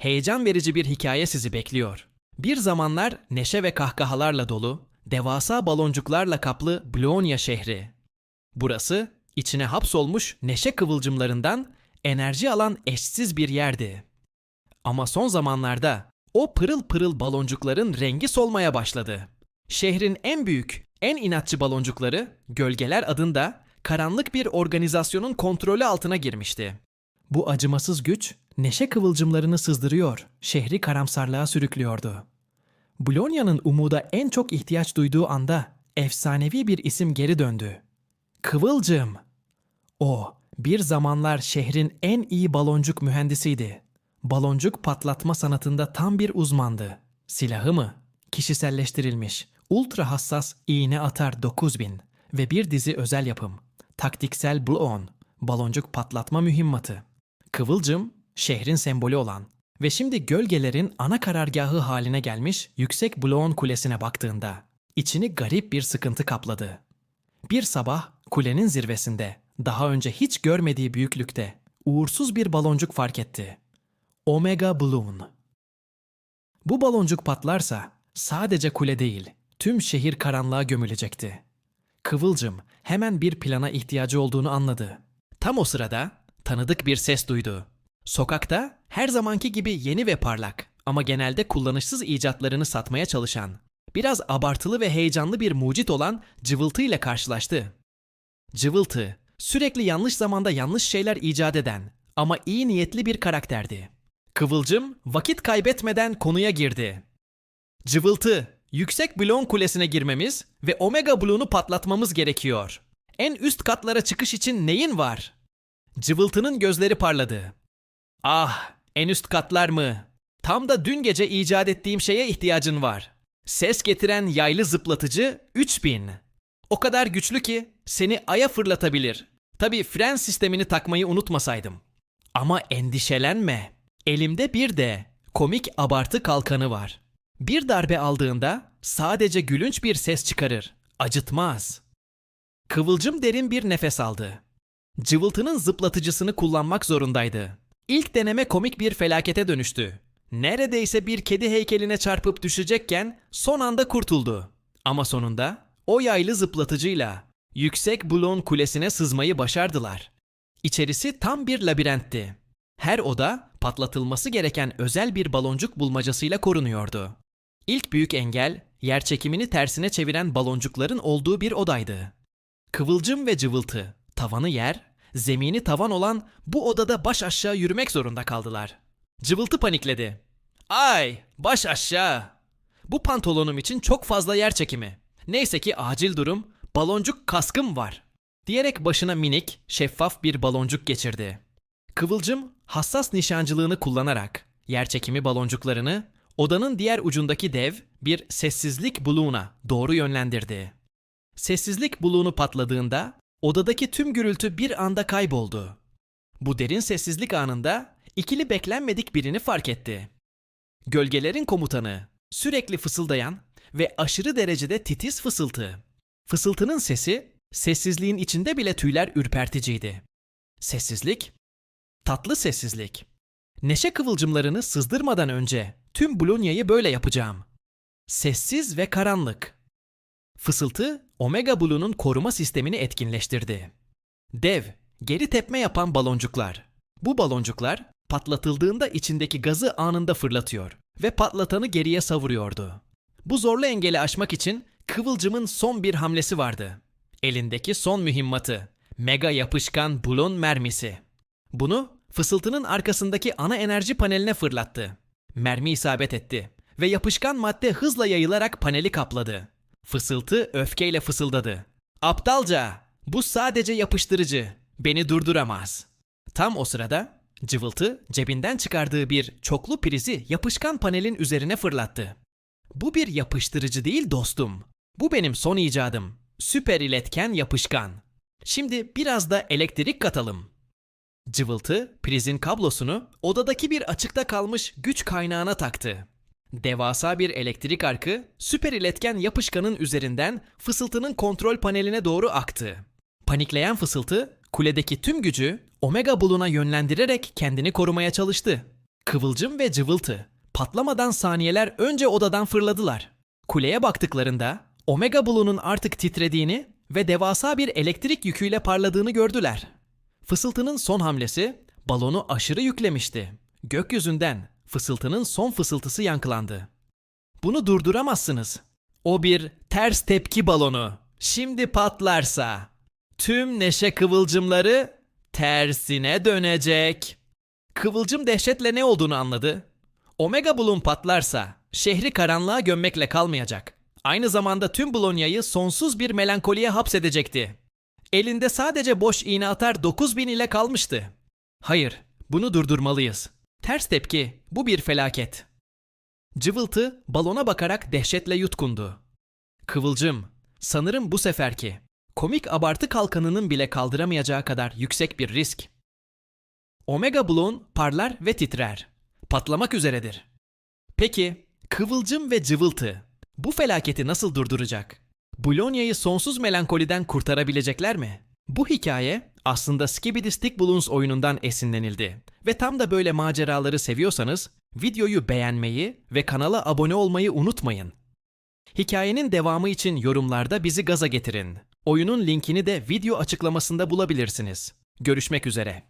heyecan verici bir hikaye sizi bekliyor. Bir zamanlar neşe ve kahkahalarla dolu, devasa baloncuklarla kaplı Blonya şehri. Burası içine hapsolmuş neşe kıvılcımlarından enerji alan eşsiz bir yerdi. Ama son zamanlarda o pırıl pırıl baloncukların rengi solmaya başladı. Şehrin en büyük, en inatçı baloncukları Gölgeler adında karanlık bir organizasyonun kontrolü altına girmişti. Bu acımasız güç neşe kıvılcımlarını sızdırıyor, şehri karamsarlığa sürüklüyordu. Blonya'nın umuda en çok ihtiyaç duyduğu anda efsanevi bir isim geri döndü. Kıvılcım. O, bir zamanlar şehrin en iyi baloncuk mühendisiydi. Baloncuk patlatma sanatında tam bir uzmandı. Silahı mı? Kişiselleştirilmiş, ultra hassas iğne atar 9000 ve bir dizi özel yapım. Taktiksel Blow-On, baloncuk patlatma mühimmatı. Kıvılcım, şehrin sembolü olan ve şimdi gölgelerin ana karargahı haline gelmiş yüksek Blow-On kulesine baktığında içini garip bir sıkıntı kapladı. Bir sabah kulenin zirvesinde, daha önce hiç görmediği büyüklükte uğursuz bir baloncuk fark etti. Omega Balloon. Bu baloncuk patlarsa sadece kule değil, tüm şehir karanlığa gömülecekti. Kıvılcım hemen bir plana ihtiyacı olduğunu anladı. Tam o sırada tanıdık bir ses duydu. Sokakta her zamanki gibi yeni ve parlak ama genelde kullanışsız icatlarını satmaya çalışan, biraz abartılı ve heyecanlı bir mucit olan Cıvıltı ile karşılaştı. Cıvıltı, sürekli yanlış zamanda yanlış şeyler icat eden ama iyi niyetli bir karakterdi. Kıvılcım vakit kaybetmeden konuya girdi. Cıvıltı, yüksek blon kulesine girmemiz ve Omega Blue'nu patlatmamız gerekiyor. En üst katlara çıkış için neyin var? Cıvıltının gözleri parladı. Ah, en üst katlar mı? Tam da dün gece icat ettiğim şeye ihtiyacın var. Ses getiren yaylı zıplatıcı 3000. O kadar güçlü ki seni aya fırlatabilir. Tabii fren sistemini takmayı unutmasaydım. Ama endişelenme. Elimde bir de komik abartı kalkanı var. Bir darbe aldığında sadece gülünç bir ses çıkarır. Acıtmaz. Kıvılcım derin bir nefes aldı. Cıvıltının zıplatıcısını kullanmak zorundaydı. İlk deneme komik bir felakete dönüştü. Neredeyse bir kedi heykeline çarpıp düşecekken son anda kurtuldu. Ama sonunda o yaylı zıplatıcıyla yüksek Blon kulesine sızmayı başardılar. İçerisi tam bir labirentti. Her oda patlatılması gereken özel bir baloncuk bulmacasıyla korunuyordu. İlk büyük engel yer çekimini tersine çeviren baloncukların olduğu bir odaydı. Kıvılcım ve cıvıltı, tavanı yer, zemini tavan olan bu odada baş aşağı yürümek zorunda kaldılar. Cıvıltı panikledi. Ay, baş aşağı. Bu pantolonum için çok fazla yer çekimi. Neyse ki acil durum, baloncuk kaskım var. Diyerek başına minik, şeffaf bir baloncuk geçirdi. Kıvılcım hassas nişancılığını kullanarak yerçekimi baloncuklarını odanın diğer ucundaki dev bir sessizlik buluğuna doğru yönlendirdi. Sessizlik buluğunu patladığında odadaki tüm gürültü bir anda kayboldu. Bu derin sessizlik anında ikili beklenmedik birini fark etti. Gölgelerin komutanı, sürekli fısıldayan ve aşırı derecede titiz fısıltı. Fısıltının sesi, sessizliğin içinde bile tüyler ürperticiydi. Sessizlik, tatlı sessizlik. Neşe kıvılcımlarını sızdırmadan önce tüm Blonya'yı böyle yapacağım. Sessiz ve karanlık. Fısıltı, Omega Blue'nun koruma sistemini etkinleştirdi. Dev, geri tepme yapan baloncuklar. Bu baloncuklar patlatıldığında içindeki gazı anında fırlatıyor ve patlatanı geriye savuruyordu. Bu zorlu engeli aşmak için Kıvılcım'ın son bir hamlesi vardı. Elindeki son mühimmatı, mega yapışkan bulon mermisi. Bunu fısıltının arkasındaki ana enerji paneline fırlattı. Mermi isabet etti ve yapışkan madde hızla yayılarak paneli kapladı. Fısıltı öfkeyle fısıldadı. Aptalca! Bu sadece yapıştırıcı. Beni durduramaz. Tam o sırada cıvıltı cebinden çıkardığı bir çoklu prizi yapışkan panelin üzerine fırlattı. Bu bir yapıştırıcı değil dostum. Bu benim son icadım. Süper iletken yapışkan. Şimdi biraz da elektrik katalım. Cıvıltı prizin kablosunu odadaki bir açıkta kalmış güç kaynağına taktı. Devasa bir elektrik arkı süper iletken yapışkanın üzerinden fısıltının kontrol paneline doğru aktı. Panikleyen fısıltı kuledeki tüm gücü Omega Blue'na yönlendirerek kendini korumaya çalıştı. Kıvılcım ve cıvıltı patlamadan saniyeler önce odadan fırladılar. Kuleye baktıklarında Omega Blue'nun artık titrediğini ve devasa bir elektrik yüküyle parladığını gördüler. Fısıltının son hamlesi balonu aşırı yüklemişti. Gökyüzünden fısıltının son fısıltısı yankılandı. Bunu durduramazsınız. O bir ters tepki balonu. Şimdi patlarsa tüm neşe kıvılcımları tersine dönecek. Kıvılcım dehşetle ne olduğunu anladı. Omega Bloom patlarsa şehri karanlığa gömmekle kalmayacak. Aynı zamanda tüm Bolonya'yı sonsuz bir melankoliye hapsedecekti. Elinde sadece boş iğne atar 9000 ile kalmıştı. Hayır, bunu durdurmalıyız. Ters tepki, bu bir felaket. Cıvıltı balona bakarak dehşetle yutkundu. Kıvılcım, sanırım bu seferki. Komik abartı kalkanının bile kaldıramayacağı kadar yüksek bir risk. Omega Bloon parlar ve titrer. Patlamak üzeredir. Peki, kıvılcım ve cıvıltı bu felaketi nasıl durduracak? Bolonya'yı sonsuz melankoliden kurtarabilecekler mi? Bu hikaye aslında Skibidi Stick Balloons oyunundan esinlenildi. Ve tam da böyle maceraları seviyorsanız videoyu beğenmeyi ve kanala abone olmayı unutmayın. Hikayenin devamı için yorumlarda bizi gaza getirin. Oyunun linkini de video açıklamasında bulabilirsiniz. Görüşmek üzere.